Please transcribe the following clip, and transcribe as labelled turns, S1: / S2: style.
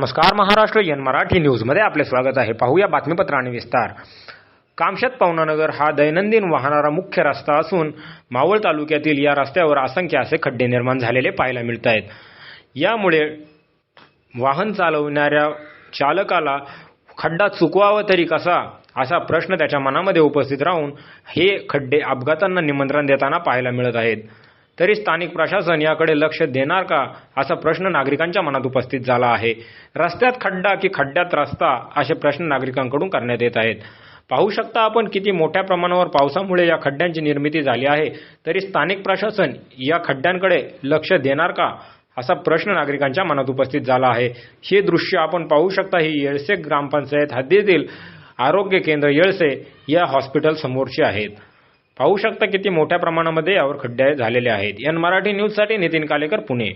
S1: नमस्कार महाराष्ट्र यन मराठी न्यूजमध्ये आपले स्वागत आहे. पाहूया बातमीपत्र आणि विस्तार. कामशेत पवनानगर हा दैनंदिन वाहणारा मुख्य रस्ता असून मावळ तालुक्यातील या रस्त्यावर असंख्य असे खड्डे निर्माण झालेले पाहायला मिळत आहेत यामुळे वाहन चालवणाऱ्या चालकाला खड्डा चुकवावा तरी कसा? असा प्रश्न त्याच्या मनामध्ये उपस्थित राहून हे खड्डे अपघातांना निमंत्रण देताना पाहायला मिळत आहेत. तरी स्थानिक प्रशासन याकडे लक्ष देणार का असा प्रश्न नागरिकांच्या मनात उपस्थित झाला आहे. रस्त्यात खड्डा की खड्ड्यात रस्ता असे प्रश्न नागरिकांकडून करण्यात येत आहेत. पाहू शकता आपण किती मोठ्या प्रमाणावर पावसामुळे या खड्ड्यांची निर्मिती झाली आहे. तरी स्थानिक प्रशासन या खड्ड्यांकडे लक्ष देणार का असा प्रश्न नागरिकांच्या मनात उपस्थित झाला आहे. हे दृश्य आपण पाहू शकता ही येळसे ग्रामपंचायत हद्दीतील आरोग्य केंद्र येळसे या हॉस्पिटल समोरचे आहेत. पाहू शकता किती मोठ्या प्रमाणामध्ये यावर खड्डे झालेले आहेत. एन मराठी न्यूजसाठी नितीन कालेकर पुणे.